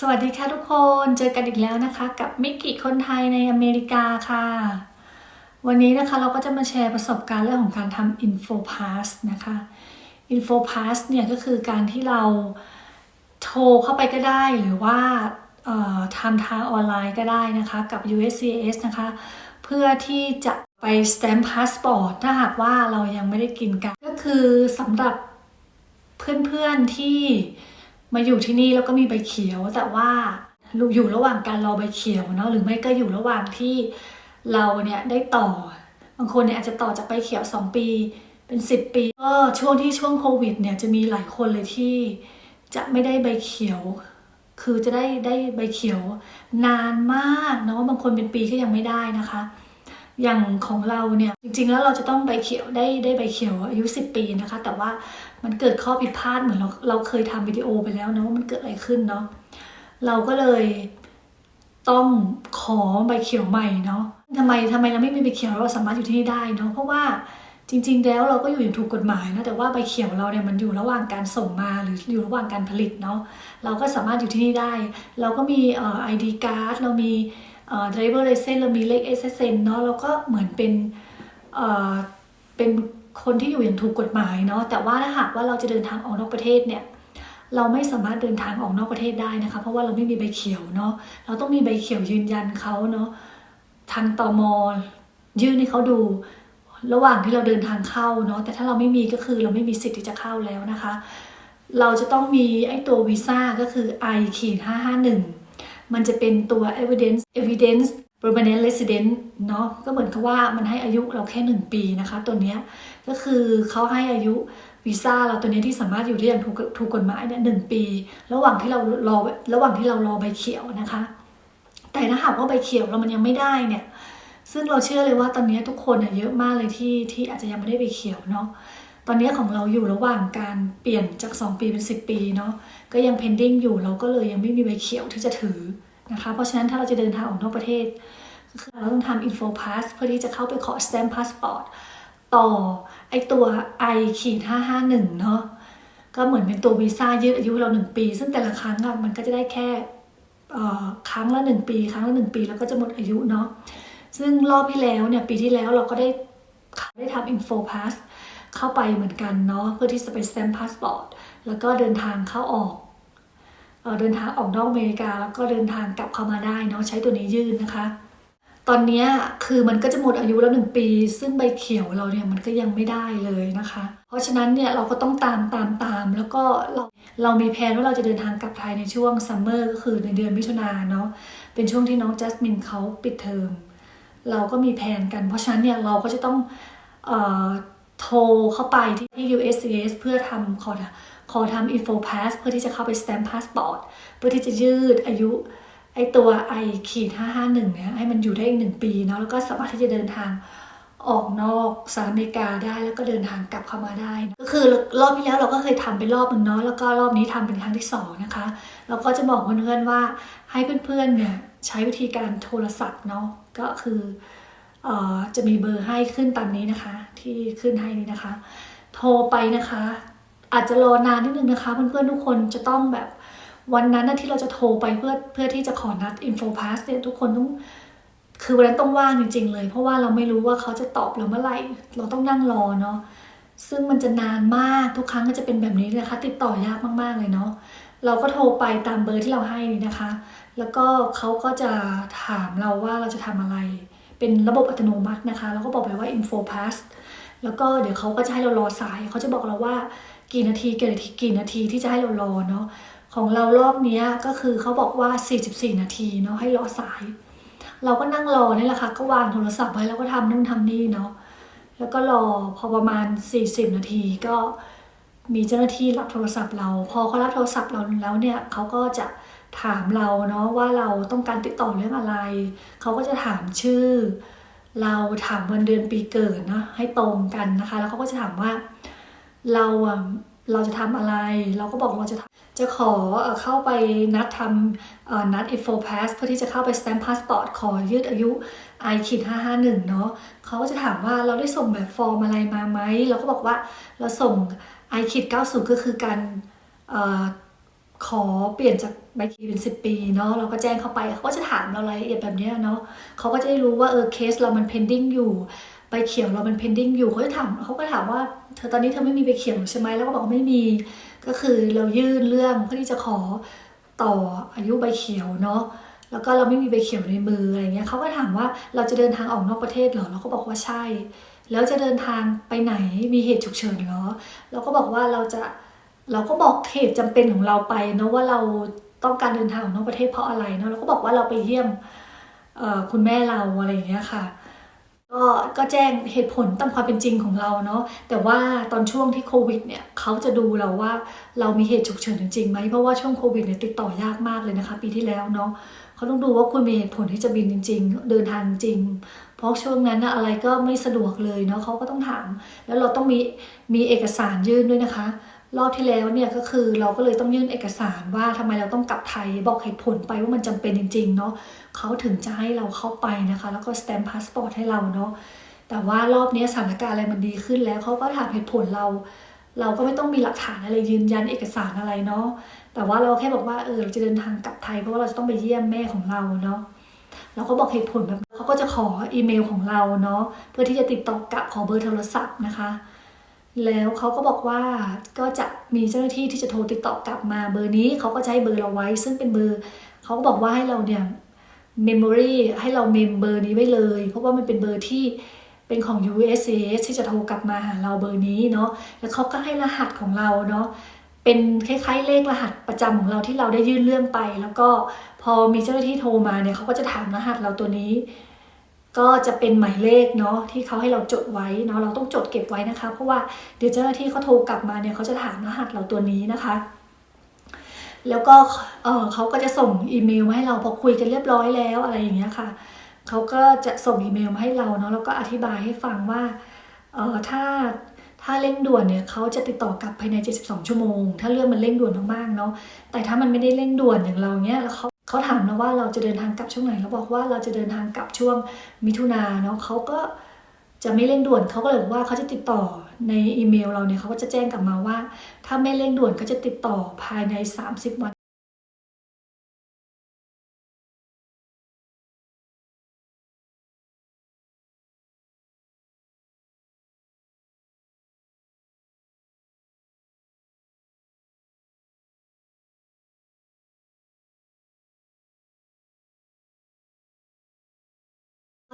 สวัสดีค่ะทุกคนเจอกันอีกแล้วนะคะ กับมิกิคนไทยในอเมริกาค่ะ วันนี้นะคะเราก็จะมาแชร์ประสบการณ์เรื่องของการทำ info pass นะคะ info pass เนี่ยก็คือการที่เราโทรเข้าไปก็ได้หรือว่าทำทางออนไลน์ก็ได้นะคะกับ USCIS นะคะ เพื่อที่จะไป stamp passport ถ้าหากว่าเรายังไม่ได้กินกัน ก็คือสำหรับเพื่อนๆที่ มาอยู่ที่นี่แล้วก็มีใบเขียว แต่ว่าอยู่ระหว่างการรอใบเขียวเนาะหรือไม่ก็อยู่ระหว่างที่เราเนี่ยได้ต่อ บางคนเนี่ยอาจจะต่อจากใบเขียว 2 ปี เป็น 10 ปีก็ช่วงที่ช่วงโควิดเนี่ยจะมีหลายคนเลยที่จะไม่ได้ใบเขียว คือจะได้ได้ใบเขียวนานมากเนาะบางคนเป็นปีก็ยังไม่ได้นะคะ อย่างของเราเนี่ยจริงๆแล้วเราจะต้องใบเขียวได้ได้ใบเขียวอายุ 10 ปีนะคะ แต่ว่ามันเกิดข้อผิดพลาดเหมือนเราเราเคยทำวิดีโอไปแล้วนะว่ามันเกิดอะไรขึ้นเนาะเราก็เลยต้องขอใบเขียวใหม่เนาะทำไมทำไมเราไม่มีใบเขียวเราสามารถอยู่ที่นี่ได้เนาะเพราะว่าจริง ๆ แล้วเราก็อยู่อย่างถูกกฎหมายนะแต่ว่าใบเขียวเราเนี่ยมันอยู่ระหว่างการส่งมาหรืออยู่ระหว่างการผลิตเนาะเราก็สามารถอยู่ที่นี่ได้ เราก็มีเอ่อ ID card เรามี driver license เรามีเลข SSN เนาะเราก็เหมือนเป็นเป็นคนที่อยู่อย่างถูกกฎหมายเนาะแต่ว่าถ้าหากว่าเราจะเดินทางออกนอกประเทศเนี่ยเราไม่สามารถเดินทางออกนอกประเทศได้นะคะ เพราะว่าเราไม่มีใบเขียวเนาะเราต้องมีใบเขียวยืนยันเขาเนาะทางตอมอยื่นให้เขาดู ระหว่างที่เราเดินทางเข้าเนาะแต่ถ้าเราไม่มีก็คือเราไม่มีสิทธิ์ที่จะเข้าแล้วนะคะ เราจะต้องมีไอ้ตัววีซ่าก็คือ I ขีด551 มันจะเป็นตัว evidence evidence permanent resident เนาะก็เหมือนกับว่ามันให้อายุเราแค่ 1 ปีนะคะ ตัวเนี้ยก็คือเขาให้อายุวีซ่าเราตัวนี้ที่สามารถอยู่ได้อย่างถูกถูกกฎหมายเนี่ยหนึ่งปี ระหว่างที่เรารอระหว่างที่เรารอใบเขียวนะคะ แต่ถ้าหากว่าใบเขียวเรามันยังไม่ได้เนี่ยซึ่งเราเชื่อเลยว่าตอนนี้ทุกคนเนี่ยเยอะมากเลยที่ที่อาจจะยังไม่ได้ใบเขียวเนาะ ตอนนี้ของเราอยู่ระหว่างการเปลี่ยนจาก 2 ปีเป็น 10 ปีเนาะก็ยัง pending อยู่เราก็เลยยังไม่มีใบเขียวที่จะถือนะคะ เพราะฉะนั้นถ้าเราจะเดินทางออกนอกประเทศก็คือเราต้องทำ info pass เพื่อที่จะเข้าไปขอ stamp passport ต่อไอตัว I ขีด551 เนาะก็เหมือนเป็นตัววีซ่ายืดอายุเรา 1 ปี ซึ่งแต่ละครั้งอะมันก็จะได้แค่ครั้งละ 1 ปี ครั้งละ 1 ปีแล้วก็จะหมดอายุเนาะซึ่งรอบที่แล้วเนี่ยปีที่แล้วเราก็ได้ได้ทำ info pass เข้าไปเหมือนกันเนาะเพื่อที่จะไป stamp passport แล้วก็เดินทางเข้าออกเออเดินทางออกนอกอเมริกา แล้วก็เดินทางกลับเข้ามาได้เนาะใช้ตัวนี้ยื่นนะคะ ตอนนี้คือมันก็จะหมดอายุแล้วหนึ่งปี ซึ่งใบเขียวเราเนี่ยมันก็ยังไม่ได้เลยนะคะ เพราะฉะนั้นเนี่ยเราก็ต้องตามตามตาม แล้วก็เราเรามีแผนว่าเราจะเดินทางกลับไทยในช่วงซัมเมอร์ก็คือในเดือนมิถุนาเนาะเป็นช่วงที่น้องจัสมินเขาปิดเทอมเราก็มีแผนกัน เพราะฉะนั้นเนี่ยเราก็จะต้องเออ โทรเข้าไปที่ USCIS เพื่อทำขอขอทำ info pass เพื่อที่จะเข้าไป stamp passport เพื่อที่จะยืดอายุไอตัว I ขีด551เนี่ยให้มันอยู่ได้อีกหนึ่งปีเนาะแล้วก็สามารถที่จะเดินทางออกนอกสหรัฐอเมริกาได้แล้วก็เดินทางกลับเข้ามาได้ ก็คือรอบที่แล้วเราก็เคยทำไปรอบหนึ่งเนาะแล้วก็รอบนี้ทำเป็นครั้งที่สองนะคะเราก็จะบอกเพื่อนๆว่าให้เพื่อนๆเนี่ยใช้วิธีการโทรศัพท์เนาะก็คือ จะมีเบอร์ให้ขึ้นตามนี้นะคะ ที่ขึ้นให้นี้นะคะ โทรไปนะคะ อาจจะรอนานนิดนึงนะคะเพื่อนๆทุกคนจะต้องแบบวันนั้นที่เราจะโทรไปเพื่อเพื่อที่จะขอนัด info pass เนี่ยทุกคนต้องคือวันนั้นต้องว่างจริง ๆ เลย เพราะว่าเราไม่รู้ว่าเขาจะตอบเราเมื่อไหร่ เราต้องนั่งรอเนาะซึ่งมันจะนานมากทุกครั้งก็จะเป็นแบบนี้เลยนะคะติดต่อยากมากๆเลยเนาะเราก็โทรไปตามเบอร์ที่เราให้นี่นะคะ แล้วก็เขาก็จะถามเราว่าเราจะทำอะไร เป็นระบบอัตโนมัตินะคะ แล้วก็บอกไปว่า info pass แล้วก็เดี๋ยวเขาก็จะให้เรารอสาย เขาจะบอกเราว่ากี่นาทีกี่นาทีกี่นาทีที่จะให้เรารอเนาะของเรารอบนี้ก็คือเขาบอกว่า 44 นาทีเนาะให้รอสาย เราก็นั่งรอนี่แหละค่ะก็วางโทรศัพท์ไว้แล้วก็ทำนู่นทำนี่เนาะแล้วก็รอพอประมาณ 40 นาทีก็มีเจ้าหน้าที่รับโทรศัพท์เรา พอเขารับโทรศัพท์เราแล้วเนี่ยเขาก็จะ ถามเราเนาะว่าเราต้องการติดต่อเรื่องอะไร เขาก็จะถามชื่อ เราถามวันเดือนปีเกิดนะให้ตรงกันนะคะ แล้วเขาก็จะถามว่า เราอะเราจะทำอะไร เราก็บอกเราจะจะขอเข้าไปนัดทำนัด info pass เพื่อที่จะเข้าไป stamp passport ขอยืดอายุ I ขีด551 เนาะเขาก็จะถามว่าเราได้ส่งแบบฟอร์มอะไรมาไหมเราก็บอกว่าเราส่ง I ขีด90 ก็คือการ ขอเปลี่ยนจากใบคีเป็น 10 ปีเนาะเราก็แจ้งเข้าไปเขาก็จะถามเรารายละเอียดแบบนี้เนาะเขาก็จะได้รู้ว่าเออเคสเรามัน pending อยู่ใบเขียวเรามัน pending อยู่เขาจะถามเขาก็ถามว่าเธอตอนนี้เธอไม่มีใบเขียวใช่ไหมแล้วก็บอกว่าไม่มีก็คือเรายื่นเรื่องเพื่อที่จะขอต่ออายุใบเขียวเนาะแล้วก็เราไม่มีใบเขียวในมืออะไรเงี้ยเขาก็ถามว่าเราจะเดินทางออกนอกประเทศเหรอเราก็บอกว่าใช่ แล้วจะเดินทางไปไหนมีเหตุฉุกเฉินเหรอเราก็บอกว่าเราจะ เราก็บอกเหตุจำเป็นของเราไปเนาะว่าเราต้องการเดินทางออกนอกประเทศเพราะอะไรเนาะเราก็บอกว่าเราไปเยี่ยมคุณแม่เราอะไรอย่างเงี้ยค่ะก็ก็แจ้งเหตุผลตามความเป็นจริงของเราเนาะแต่ว่าตอนช่วงที่โควิดเนี่ยเขาจะดูเราว่าเรามีเหตุฉุกเฉินจริงๆไหมเพราะว่าช่วงโควิดเนี่ยติดต่อยากมากเลยนะคะ ปีที่แล้วเนาะเขาต้องดูว่าคุณมีเหตุผลที่จะบินจริง ๆ เดินทางจริง เพราะช่วงนั้นนะอะไรก็ไม่สะดวกเลยเนาะเขาก็ต้องถาม แล้วเราต้องมีมีเอกสารยื่นด้วยนะคะ รอบที่แล้วเนี่ยก็คือเราก็เลยต้องยื่นเอกสารว่าทำไมเราต้องกลับไทยบอกเหตุผลไปว่ามันจำเป็นจริง ๆ เนาะเขาถึงจะให้เราเข้าไปนะคะ แล้วก็สแตมป์พาสปอร์ตให้เราเนาะแต่ว่ารอบนี้สถานการณ์อะไรมันดีขึ้นแล้วเขาก็ถามเหตุผลเรา เราก็ไม่ต้องมีหลักฐานอะไรยืนยันเอกสารอะไรเนาะแต่ว่าเราแค่บอกว่าเออเราจะเดินทางกลับไทยเพราะว่าเราจะต้องไปเยี่ยมแม่ของเราเนาะเราก็บอกเหตุผลแบบเขาก็จะขออีเมลของเราเนาะเพื่อที่จะติดต่อกลับขอเบอร์โทรศัพท์นะคะ แล้วเขาก็บอกว่าก็จะมีเจ้าหน้าที่ที่จะโทรติดต่อกลับมาเบอร์นี้เขาก็จะให้เบอร์เราไว้ ซึ่งเป็นเบอร์เขาก็บอกว่าให้เราเนี่ยเมมโมรีให้เราเมมเบอร์นี้ไว้เลย เพราะว่ามันเป็นเบอร์ที่เป็นของ USAS ที่จะโทรกลับมาหาเราเบอร์นี้เนาะแล้วเขาก็ให้รหัสของเราเนาะเป็นคล้ายๆเลขรหัสประจำของเราที่เราได้ยื่นเรื่องไป แล้วก็พอมีเจ้าหน้าที่โทรมาเนี่ยเขาก็จะถามรหัสเราตัวนี้ ก็จะเป็นหมายเลขเนาะที่เขาให้เราจดไว้เนาะเราต้องจดเก็บไว้นะคะ เพราะว่าเดี๋ยวเจ้าหน้าที่เขาโทรกลับมาเนี่ยเขาจะถามรหัสเราตัวนี้นะคะ แล้วก็เออเขาก็จะส่งอีเมลมาให้เราพอคุยกันเรียบร้อยแล้วอะไรอย่างเงี้ยค่ะเขาก็จะส่งอีเมลมาให้เราเนาะแล้วก็อธิบายให้ฟังว่าเออถ้าถ้าเร่งด่วนเนี่ยเขาจะติดต่อกลับภายใน 72 ชั่วโมง ถ้าเรื่องมันเร่งด่วนมากๆเนาะแต่ถ้ามันไม่ได้เร่งด่วนอย่างเราเนี้ยแล้วเขา เขาถามเราว่าเราจะเดินทางกลับช่วงไหนเราบอกว่าเราจะเดินทางกลับช่วงมิถุนาเนาะเขาก็จะไม่เร่งด่วนเขาก็เลยบอกว่าเขาจะติดต่อในอีเมลเราเนี่ยเขาก็จะแจ้งกลับมาว่า ถ้าไม่เร่งด่วนเขาจะติดต่อภายใน 30 วัน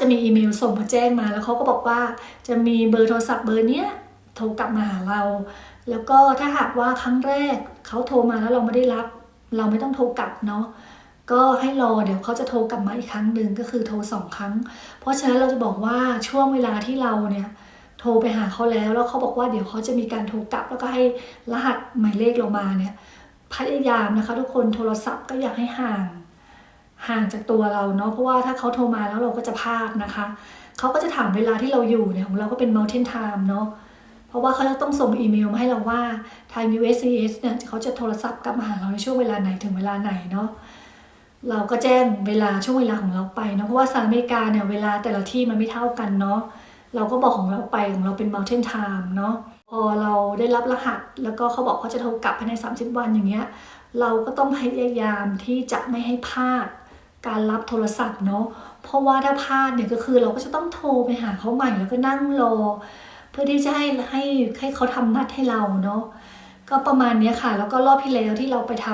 จะมีอีเมลส่งมาแจ้งมาแล้วเขาก็บอกว่าจะมีเบอร์โทรศัพท์เบอร์เนี้ยโทรกลับมาหาเรา แล้วก็ถ้าหากว่าครั้งแรกเขาโทรมาแล้วเราไม่ได้รับ เราไม่ต้องโทรกลับเนาะก็ให้รอเดี๋ยวเขาจะโทรกลับมาอีกครั้งหนึ่งก็คือโทรสองครั้ง เพราะฉะนั้นเราจะบอกว่าช่วงเวลาที่เราเนี่ยโทรไปหาเขาแล้วแล้วเขาบอกว่าเดี๋ยวเขาจะมีการโทรกลับ แล้วก็ให้รหัสหมายเลขเรามาเนี่ยพยายามนะคะ ทุกคนโทรศัพท์ก็อยากให้ห่าง ห่างจากตัวเราเนาะเพราะว่าถ้าเขาโทรมาแล้วเราก็จะพลาดนะคะเขาก็จะถามเวลาที่เราอยู่เนี่ยของเราก็เป็น mountain time เนาะเพราะว่าเขาจะต้องส่งอีเมลมาให้เราว่าทาง USCS เนี่ยเขาจะโทรศัพท์กลับมาหาเราในช่วงเวลาไหนถึงเวลาไหนเนาะเราก็แจ้งเวลาช่วงเวลาของเราไปเนาะเพราะว่าสหรัฐอเมริกาเนี่ยเวลาแต่ละที่มันไม่เท่ากันเนาะเราก็บอกของเราไปของเราเป็น mountain time เนาะพอเราได้รับรหัสแล้วก็เขาบอกเขาจะโทรกลับภายใน 30 วันอย่างเงี้ยเราก็ต้องพยายามที่จะไม่ให้พลาด การรับโทรศัพท์เนาะเพราะว่าถ้าพลาดเนี่ยก็คือเราก็จะต้องโทรไปหาเขาใหม่แล้วก็นั่งรอเพื่อที่จะให้ให้ให้เขาทำนัดให้เราเนาะก็ประมาณเนี้ยค่ะ แล้วก็รอบที่แล้วที่เราไปท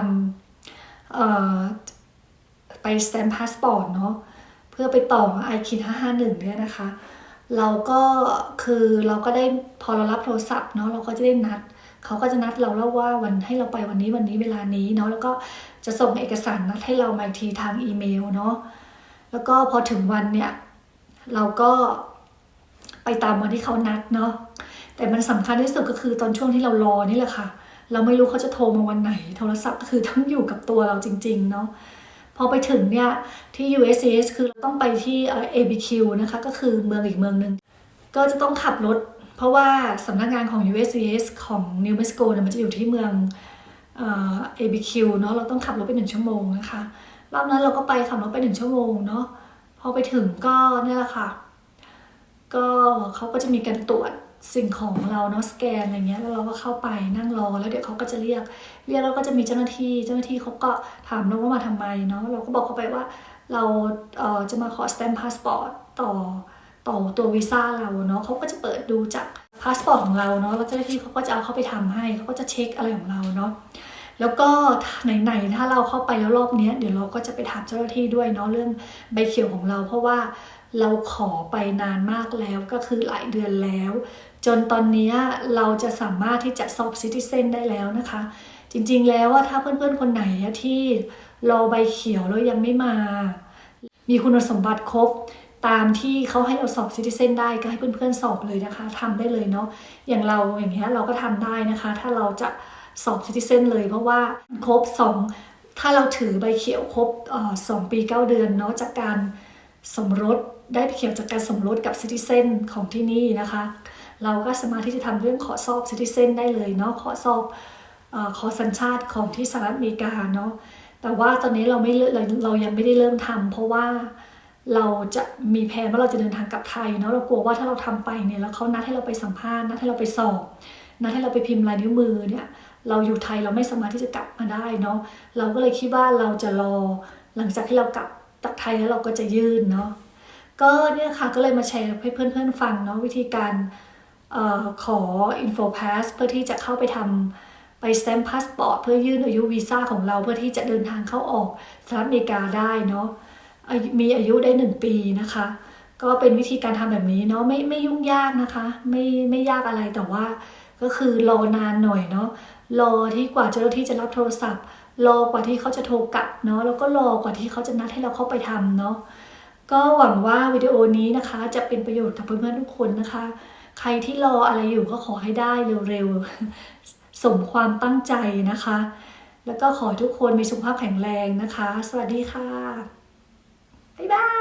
ำเอ่อไปสแตมพาสปอร์ตเนาะเพื่อไปต่อไอคิด551เนี่ยนะคะ เราก็คือเราก็ได้พอเรารับโทรศัพท์เนาะเราก็จะได้นัด เขาก็จะนัดเราแล้วว่าวันให้เราไปวันนี้วันนี้เวลานี้เนาะแล้วก็จะส่งเอกสารนัดให้เรามาทีทางอีเมลเนาะแล้วก็พอถึงวันเนี่ยเราก็ไปตามวันที่เขานัดเนาะแต่มันสำคัญที่สุดก็คือตอนช่วงที่เรารอนี่แหละค่ะ เราไม่รู้เขาจะโทรมาวันไหน โทรศัพท์ก็คือต้องอยู่กับตัวเราจริง ๆ เนาะพอไปถึงเนี่ยที่ USCS คือเราต้องไปที่ ABQ นะคะ ก็คือเมืองอีกเมืองหนึ่งก็จะต้องขับรถ เพราะว่าสำนักงานของ USCIS ของ New Mexico เนี่ยมันจะอยู่ที่เมืองเอ่อ ABQ เนาะเราต้องขับรถไปหนึ่งชั่วโมงนะคะรอบนั้นเราก็ไปขับรถไปหนึ่งชั่วโมงเนาะพอไปถึงก็เนี่ยแหละค่ะ ก็เขาก็จะมีการตรวจสิ่งของเราเนาะสแกนอะไรเงี้ยแล้วเราก็เข้าไปนั่งรอแล้วเดี๋ยวเขาก็จะเรียก เรียกแล้วก็จะมีเจ้าหน้าที่ เจ้าหน้าที่เขาก็ถามเราว่ามาทำไมเนาะเราก็บอกเขาไปว่า เราเอ่อจะมาขอสแตมป์พาสปอร์ตต่อ ต่อตัววีซ่าเราเนาะเขาก็จะเปิดดูจากพาสปอร์ตของเราเนาะแล้วเจ้าหน้าที่เขาก็จะเอาเข้าไปทำให้เขาก็จะเช็คอะไรของเราเนาะแล้วก็ไหนๆถ้าเราเข้าไปแล้วรอบนี้เดี๋ยวเราก็จะไปถามเจ้าหน้าที่ด้วยเนาะเรื่องใบเขียวของเรา เพราะว่าเราขอไปนานมากแล้วก็คือหลายเดือนแล้ว จนตอนนี้เราจะสามารถที่จะสอบซิติเซนได้แล้วนะคะ จริงๆแล้วว่าถ้าเพื่อนๆคนไหนที่รอใบเขียวแล้วยังไม่มา มีคุณสมบัติครบ ตามที่เขาให้เราสอบซิติเซนได้ก็ให้เพื่อนๆสอบเลยนะคะทำได้เลยเนาะอย่างเราอย่างเงี้ยเราก็ทำได้นะคะ ถ้าเราจะสอบซิติเซนเลย เพราะว่าครบสองถ้าเราถือใบเขียวครบสองปีเก้าเดือนเนาะจากการสมรสได้ใบเขียวจากการสมรสกับซิติเซนของที่นี่นะคะ เราก็สามารถที่จะทำเรื่องขอสอบซิติเซนได้เลยเนาะขอสอบอขอสัญชาติของที่สหรัฐอเมริกาเนาะแต่ว่าตอนนี้เราไม่เราเรายังไม่ได้เริ่มทำเพราะว่า เราจะมีแผนว่าเราจะเดินทางกลับไทยเนาะเรากลัวว่าถ้าเราทำไปเนี่ยแล้วเขานัดให้เราไปสัมภาษณ์นัดให้เราไปสอบนัดให้เราไปพิมพ์ลายนิ้วมือเนี่ยเราอยู่ไทยเราไม่สามารถที่จะกลับมาได้เนาะเราก็เลยคิดว่าเราจะรอหลังจากที่เรากลับจากไทยแล้วเราก็จะยื่นเนาะก็เนี่ยค่ะก็เลยมาแชร์ให้เพื่อนๆฟังเนาะวิธีการออขอ info pass เพื่อที่จะเข้าไปทำไป stamp passport เพื่อยื่นอายุวีซ่าของเราเพื่อที่จะเดินทางเข้าออกสหรัฐอเมริกาได้เนาะ มีอายุได้หนึ่งปีนะคะ ก็เป็นวิธีการทำแบบนี้เนาะไม่ไม่ยุ่งยากนะคะ ไม่ไม่ยากอะไรแต่ว่า ก็คือรอนานหน่อยเนาะรอที่กว่าเจ้าหน้าที่จะรับโทรศัพท์รอกว่าที่เขาจะโทรกลับเนาะแล้วก็รอกว่าที่เขาจะนัดให้เราเข้าไปทำเนาะก็หวังว่าวิดีโอนี้นะคะ จะเป็นประโยชน์กับเพื่อนๆทุกคนนะคะ ใครที่รออะไรอยู่ก็ขอให้ได้เร็วๆสมความตั้งใจนะคะ แล้วก็ขอทุกคนมีสุขภาพแข็งแรงนะคะ สวัสดีค่ะ Bye. bye